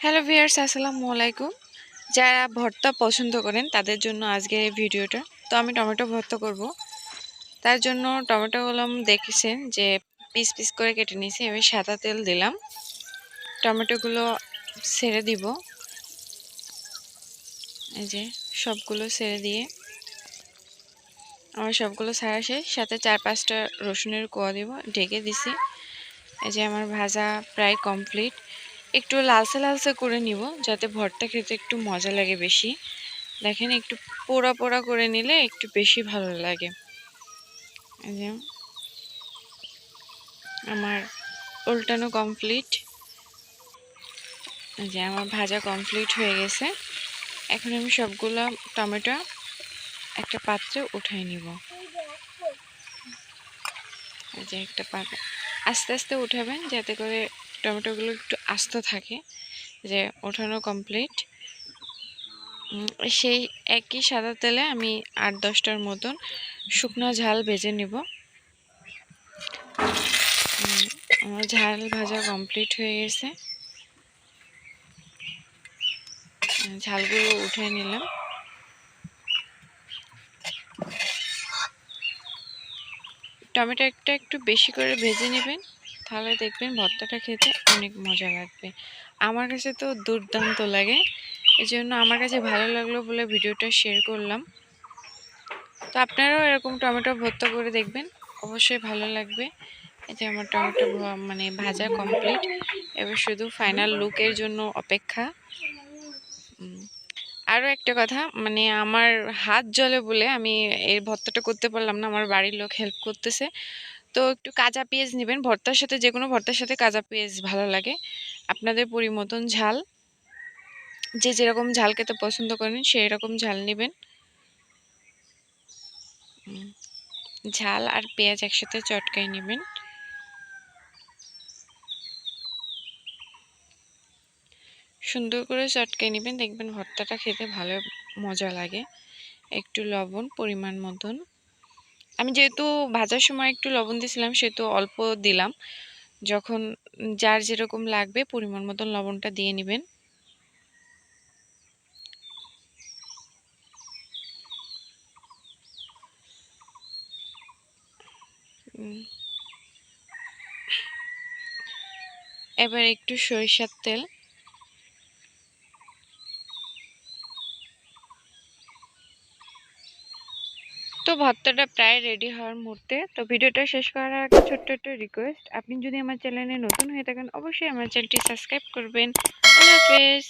Hello viewers আসসালামু আলাইকুম। যারা ভর্তা পছন্দ করেন, তাদের জন্য আজকের এই ভিডিওটা। তো আমি টমেটো ভর্তা করব। তার জন্য টমেটোগুলো দেখেছেন যে পিস পিস করে কেটে নিয়েছি। আমি সাদা তেল দিলাম। টমেটোগুলো ছেড়ে দিব। এই যে সবগুলো ছেড়ে দিয়ে আমার সবগুলো ছাড়া শেষ। সাথে চার পাঁচটা রসুনের কোয়া দিব। ঢেকে দিছি। এই যে আমার ভাজা প্রায় কমপ্লিট। একটু লালসে লালসে করে নিব, যাতে ভর্তা খেতে একটু মজা লাগে বেশি। দেখেন, একটু পোড়া পোড়া করে নিলে একটু বেশি ভালো লাগে। আমার উল্টানো কমপ্লিট যে, আমার ভাজা কমপ্লিট হয়ে গেছে। এখন আমি সবগুলো টমেটো একটা পাত্রে উঠাই নিব। যে, একটা পাত্র আস্তে আস্তে উঠাবেন, যাতে করে টমেটোগুলো একটু আস্ত থাকে যে ওঠানো কমপ্লিট সেই একই সাদা তেলে আমি আট দশটার মতন শুকনো ঝাল ভেজে নিব। আমার ঝাল ভাজা কমপ্লিট হয়ে গেছে। ঝালগুলো উঠে নিলাম। টমেটো একটা একটু বেশি করে ভেজে নেবেন। তাহলে দেখবেন ভর্তাটা খেতে অনেক মজা লাগবে। আমার কাছে তো দুর্দান্ত লাগে। এই জন্য আমার কাছে ভালো লাগল বলে ভিডিওটা শেয়ার করলাম। তো আপনারাও এরকম টমেটো ভর্তা করে দেখবেন, অবশ্যই ভালো লাগবে। এতে আমার টমেটো মানে ভাজা কমপ্লিট এবার শুধু ফাইনাল লুকের জন্য অপেক্ষা। আরও একটা কথা মানে আমার হাত জলে বলে আমি এই ভর্তাটা করতে পারলাম না, আমার বাড়ির লোক হেল্প করতেছে। তো একটু কাঁচা পেঁয়াজ নেবেন। ভর্তার সাথে যে কোনো ভর্তার সাথে কাঁচা পেঁয়াজ ভালো লাগে। আপনাদের পরিমতন ঝাল। যে যেরকম ঝাল খেতে পছন্দ করেন সেই রকম ঝাল নেবেন। ঝাল আর পেঁয়াজ একসাথে চটকাই নেবেন। সুন্দর করে চটকাই নেবেন। দেখবেন ভর্তাটা খেতে ভালো মজা লাগে। একটু লবণ, পরিমাণ মতন। আমি যেহেতু ভাজার সময় একটু লবণ দিয়েছিলাম, সেহেতু অল্প দিলাম। যখন যার যেরকম লাগবে পরিমাণ মতন লবণটা দিয়ে নেবেন। এবার একটু সরিষার তেল। তো ভর্তাটা প্রায় রেডি হওয়ার মুহূর্তে। তো ভিডিওটা শেষ করার আগে ছোট্ট একটা রিকোয়েস্ট আপনি যদি আমার চ্যানেলে নতুন হয়ে থাকেন, অবশ্যই আমার চ্যানেলটি সাবস্ক্রাইব করবেন। আল্লাহ হাফেজ।